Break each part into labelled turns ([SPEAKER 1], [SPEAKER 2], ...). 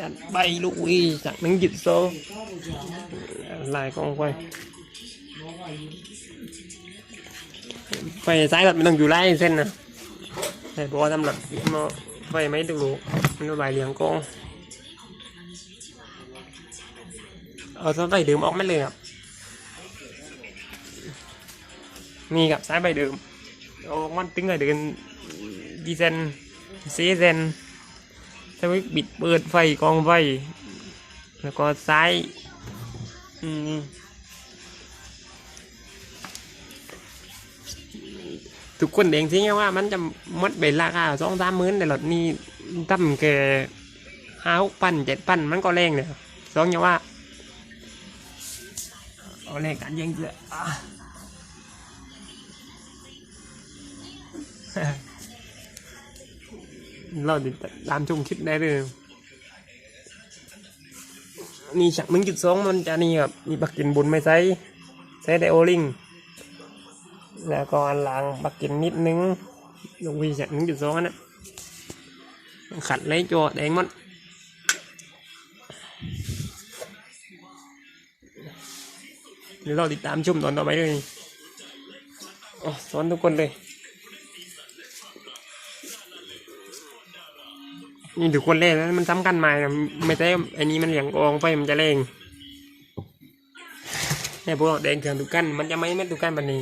[SPEAKER 1] จัดใบลูกวีจากหนังหยุดโซลายกองไฟไฟซ้ายแบบไม่ต้องอยู่ไล่เส้นนะแต่บอกว่ ใบเหลียงกองเอาซ้ไม่บิดเซนซีเซนสวิบิดเปิดไฟกองไฟ แล้วก็ซ้ายอืมทุกคนเองที่ว่ามันจะหมดเวลาค่าสองสามหมื่นแต่หลอดนี่ตั้มแกห้าหกพันเจ็ดพันมันก็แรงเลยสองอย่างว่าเอาแรงกันยังเสือะ เราติดตามชมคลิปได้เลยนี่ฉักมึงจุดสองมันจะนี่ครับมีปักกินบุญไม่ใส่ใส่ไดโอลิงแล้วก็อันหลังปักกินนิดนึงลงวีฉักมึงจุดสองอันนะขัด lấy cho แดงมันเดี๋ยวเราติดตามชมตอนต่อไปเลยอ๋อสอนทุกคนเลย นี่ถือคนแรกแล้วมันสำคัญมานะไม่ใช่ไอ้นี้มันเหลียงกองไฟมันจะแรงเนี่ยพวกเราแดงเถื่อนทุกกัน มันจะไม่ไม่ทุกกันแบบนี้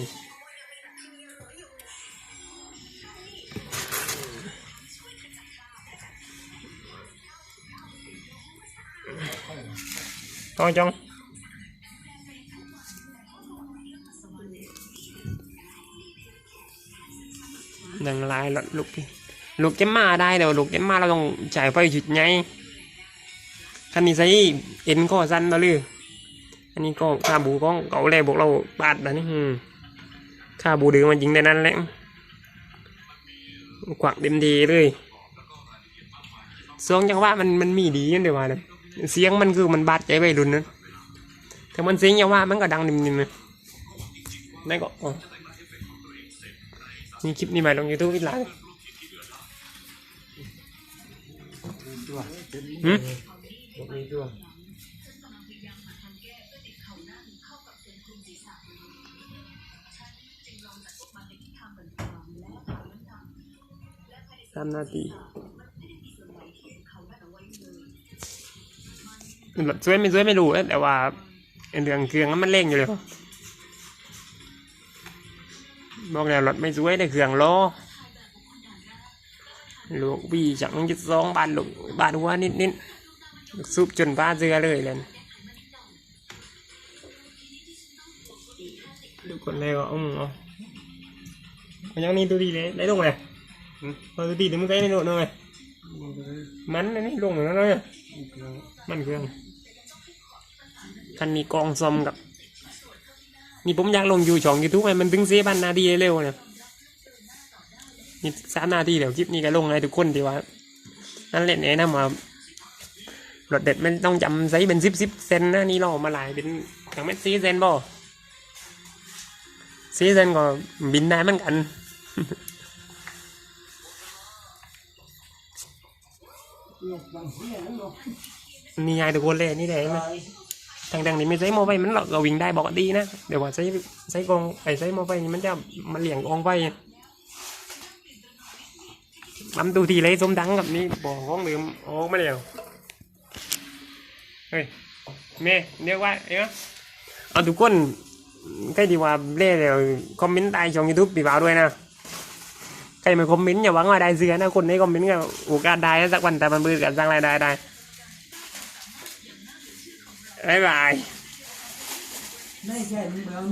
[SPEAKER 1] ต้องจองดังลายรถลุกพี่ ลูกเจมมาได้แต่ว่าลูกเจมมาเราต้องจ่ายไฟจุดไงคันนี้ใส่เอ็นก็สั้นมาเลยอันนี้ก็คาบูก็เก่าแรกบอกเราบาทนะนี่คาบูดือมันยิงได้นั้นแหละกวักเต็มทีเลยเสียงจังหวะมันมันมีดีนั่นเดี๋ยวว่านะเสียงมันคือมันบาดใจไปรุนนะแต่มันเสียงจังหวะมันก็ดังนิ่มๆนะได้ก็นี่คลิปนี้ใหม่ลงยูทูบอีกหลาย หืม
[SPEAKER 2] มีด้วย
[SPEAKER 1] สามนาทีหลดสวยไม่สวยไม่รู้นะแต่ว่าไอ้เรื่องเครื่องนั้นมันเร่งอยู่เลยบอกแล้วรถไม่สวยแต่เครื่องล้อ ลูกวีจากน้องจุดสองบาทลูกบาทหัวนิดนิดๆซุปจนป้าเสือเลยเลยดูคนแรกก็อืมเอามันยังนี่ดูดีเลยได้ลงเลยพอดูดีถึงมึงใส่ในโน้ตหน่อยมันอันนี้ลงเหมือนกันเลยมันเครื่องคันนี้กองซอมกับนี่ผมอยากลงอยู่ช่องยูทูบมันถึงเซบันนาทีเร็วๆเนี่ย นี่สามนาทีเดี๋ยวคลิปนี้ก็ลงให้ทุกคนที่ว่า นั่นเล่นเองนะมารถเด็ดไม่ต้องจำไซส์เป็นสิบสิบเซนนะนี่เราเอามาหลายเป็นอย่างเม็ดซีเซนบ่ซีเซนก็บินได้เหมือนกันนี่ไงทุกคนเลยนี่แหละทางดังนี่ไม่ใช้โมไฟมันเราเราวิ่งได้บอกดีนะ เดี๋ยวว่าใช้ใช้กองไอ้ใช้โมไฟนี่มันจะมันเหลี่ยงกองไฟ ลำตูทีเลยสมดังกับนี่บอกห้องเดิมโอ้ไม่เดียวเฮ้ยเมย์เรียกว่าเอ้ยเอาทุกคนใครดีว่าเล่เดี๋ยวคอมเมนต์ใต้ช่องยูทูบปีบ่าวด้วยนะใครมาคอมเมนต์อย่าหวังว่าได้เสือนะคนในคอมเมนต์ก็โอกาสได้สักวันแต่มันเบื่อกันสร้างรายได้ได้บ๊ายบาย